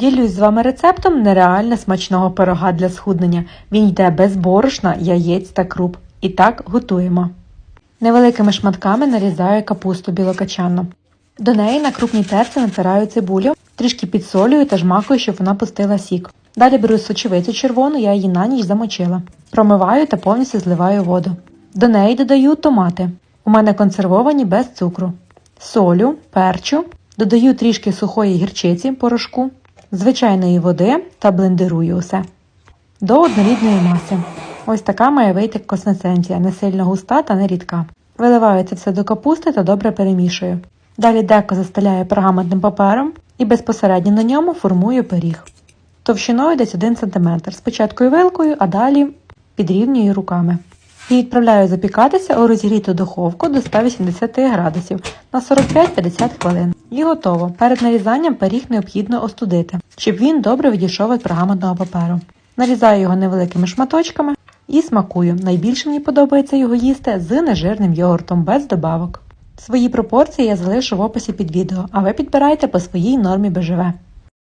Ділюсь з вами рецептом нереально смачного пирога для схуднення. Він йде без борошна, яєць та круп. І так готуємо. Невеликими шматками нарізаю капусту білокачанну. До неї на крупній терці натираю цибулю, трішки підсолюю та жмакую, щоб вона пустила сік. Далі беру сочевицю червону, я її на ніч замочила. Промиваю та повністю зливаю воду. До неї додаю томати. У мене консервовані без цукру. Солю, перчу, додаю трішки сухої гірчиці порошку, звичайної води та блендерую усе до однорідної маси. Ось така має вийти консистенція, не сильно густа та не рідка. Виливаю це все до капусти та добре перемішую. Далі деко застеляю пергаментним папером і безпосередньо на ньому формую пиріг. Товщиною десь 1 см. Спочатку вилкою, а далі підрівнюю руками. І відправляю запікатися у розігріту духовку до 180 градусів на 45-50 хвилин. І готово. Перед нарізанням пиріг необхідно остудити, щоб він добре відійшов від пергаментного паперу. Нарізаю його невеликими шматочками і смакую. Найбільше мені подобається його їсти з нежирним йогуртом без добавок. Свої пропорції я залишу в описі під відео, а ви підбирайте по своїй нормі БЖВ.